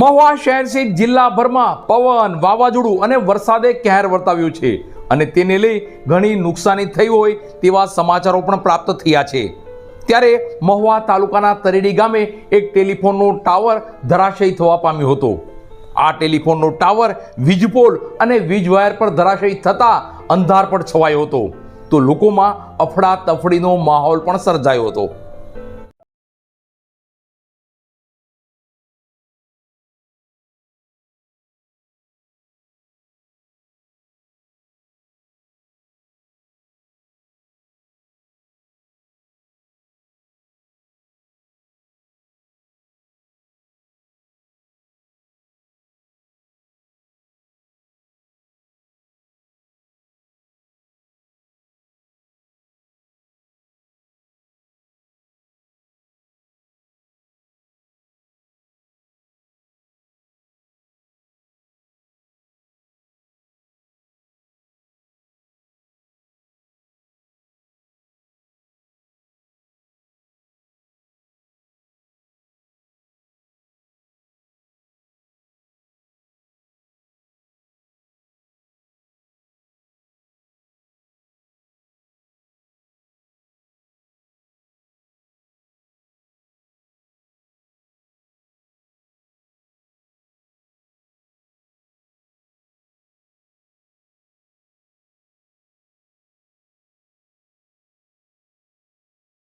મહુવા શહેર સહિત જિલ્લાભરમાં પવન, વાવાઝોડું અને વરસાદે કહેર વર્તાવ્યું છે અને તેને લઈ ઘણી નુકસાની થઈ હોય તેવા સમાચારો પણ પ્રાપ્ત થયા છે. ત્યારે મહુવા તાલુકાના તરેડી ગામે એક ટેલિફોનનો ટાવર ધરાશયી થવા પામ્યો હતો. આ ટેલિફોનનો ટાવર વીજપોલ અને વીજવાયર પર ધરાશયી થતાં અંધાર પર છવાયો હતો. તો લોકોમાં અફડા તફડીનો માહોલ પણ સર્જાયો હતો.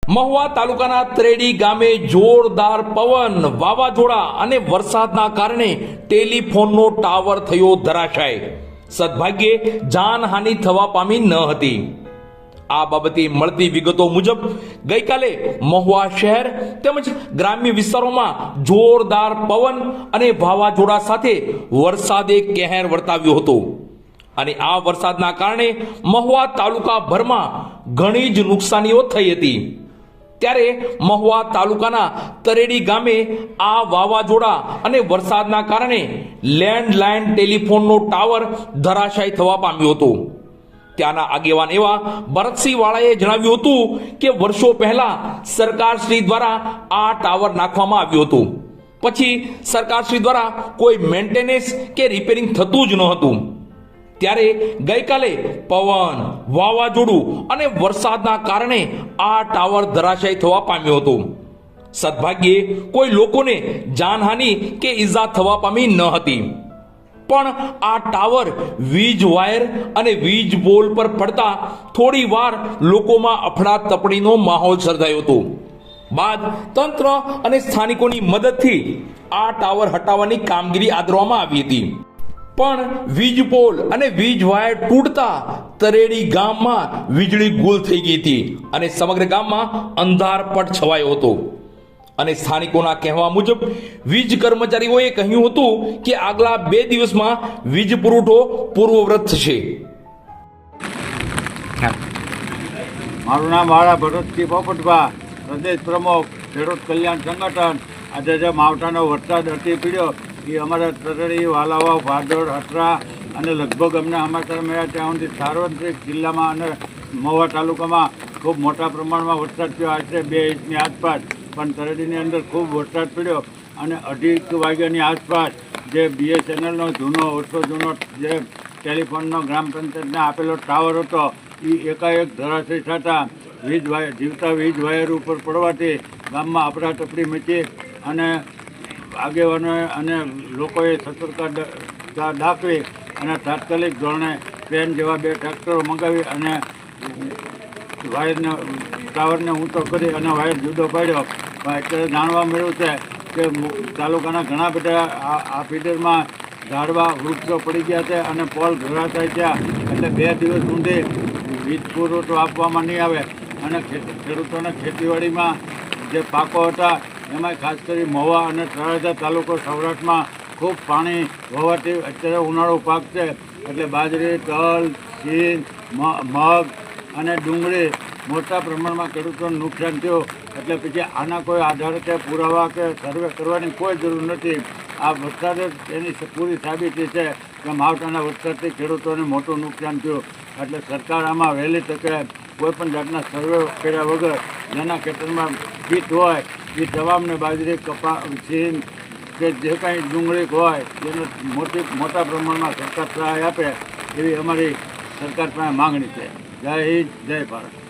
મહુવા તાલુકાના ત્રેડી ગામે જોરદાર પવન, વાવાઝોડા અને વરસાદના કારણે ટેલિફોનનો ટાવર થયો ધરાશાય. સદભાગ્યે જાનહાનિ થવા પામી ન હતી. આ બાબતે મળતી વિગતો મુજબ ગઈકાલે મહુવા શહેર તેમજ ગ્રામ્ય વિસ્તારોમાં જોરદાર પવન અને વાવાઝોડા સાથે વરસાદે કહેર વર્તાવ્યો હતો. અને આ વરસાદના કારણે મહુવા તાલુકા ભરમાં ઘણી જ નુકસાનીઓ થઈ હતી. ત્યારે મહુવા તાલુકાના તરેડી ગામે આ વાવાઝોડા અને વરસાદના કારણે લેન્ડલાઇન ટેલિફોનનો ટાવર ધરાશાયી થવા પામ્યો હતો. ત્યાંના આગેવાન એવા ભરતસિંહ વાળાએ જણાવ્યું હતું કે વર્ષો પહેલા સરકારશ્રી દ્વારા આ ટાવર નાખવામાં આવ્યું હતું. પછી સરકારશ્રી દ્વારા કોઈ મેન્ટેનન્સ કે રિપેરિંગ થતું જ ન હતું. ત્યારે ગઈકાલે પવન, વાવાઝોડું અને વરસાદના કારણે આ ટાવર ધરાશાયી થવા પામ્યો હતો. સદભાગ્યે કોઈ લોકોને જાનહાનિ કે ઈજા થવા પામી ન હતી. પણ આ ટાવર વીજ વાયર અને વીજ પોલ પર પડતા થોડી વાર લોકોમાં અફડા તપડીનો માહોલ સર્જાયો હતો. બાદ તંત્ર અને સ્થાનિકોની મદદથી આ ટાવર હટાવવાની કામગીરી આદરવામાં આવી હતી. પણ વીજ પોલ અને વીજ વાયર તૂટતા તરેડી ગામમાં વીજળી ગુલ થઈ ગઈ હતી અને સમગ્ર ગામમાં અંધારપટ છવાયો હતો. અને સ્થાનિકોના કહેવા મુજબ વીજ કર્મચારીઓએ કહ્યું હતું કે આગલા બે દિવસમાં વીજ પુરવઠો પૂર્વવ્રત થશે. મારું નામ વાળા ભરતસિંહ પોપટભા પ્રદેશ પ્રમુખ ખેડૂત કલ્યાણ સંગઠન. આજે જે માવઠાનો વરસાદ અટી પીડ્યો એ અમારા તરડી વાલાવા ભાદોડ હટરા અને લગભગ અમને સમાચાર મળ્યા ત્યાં સુધી સાર્વત્રિક જિલ્લામાં અને મહુવા તાલુકામાં ખૂબ મોટા પ્રમાણમાં વરસાદ થયો. આશરે બે ઇંચની આસપાસ, પણ તરડીની અંદર ખૂબ વરસાદ પડ્યો અને અઢી વાગ્યાની આસપાસ જે બીએસએનએલનો જૂનો, ઓછો જૂનો જે ટેલિફોનનો ગ્રામ પંચાયતને આપેલો ટાવર હતો એ એકાએક ધરાશય થતાં વીજ વાયર જીવતા વીજ વાયર ઉપર પડવાથી ગામમાં અફડાતફડી મચી અને આગેવાનોએ અને લોકોએ સતર્કતા દાખવી અને તાત્કાલિક ધોરણે ટ્રેન જેવા બે ટ્રેક્ટરો મંગાવી અને વાયરને, ટાવરને ઊંચો કરી અને વાયર જુદો પાડ્યો. અત્યારે જાણવા મળ્યું છે કે તાલુકાના ઘણા બધા આ ફીડરમાં ઝાડવા વૃક્ષો પડી ગયા છે અને પોલ ઘરાતા ગયા એટલે બે દિવસ સુધી વીજ પુરવઠો આપવામાં નહીં આવે. અને ખેડૂતોને ખેતીવાડીમાં જે પાકો હતા એમાં ખાસ કરી મહુવા અને તળાજા તાલુકો સૌરાષ્ટ્રમાં ખૂબ પાણી હોવાથી અત્યારે ઉનાળો પાક છે. એટલે બાજરી, તલ, ચીન મગ અને ડુંગળી મોટા પ્રમાણમાં ખેડૂતોને નુકસાન થયું. એટલે પછી આના કોઈ આધાર કે પુરાવા કે સર્વે કરવાની કોઈ જરૂર નથી. આ વરસાદ એની પૂરી સાબિતી છે કે માવઠાના વરસાદથી ખેડૂતોને મોટું નુકસાન થયું. એટલે સરકાર આમાં વહેલી તકે કોઈપણ જાતના સર્વે કર્યા વગર જેના ખેતરમાં જીત હોય એ તમામને બાજરી કપા સીન કે જે કાંઈ ડુંગળી હોય એને મોટી મોટા પ્રમાણમાં સરકાર સહાય આપે, એવી અમારી સરકાર પાસે માંગણી છે. જય હિન્દ, જય ભારત.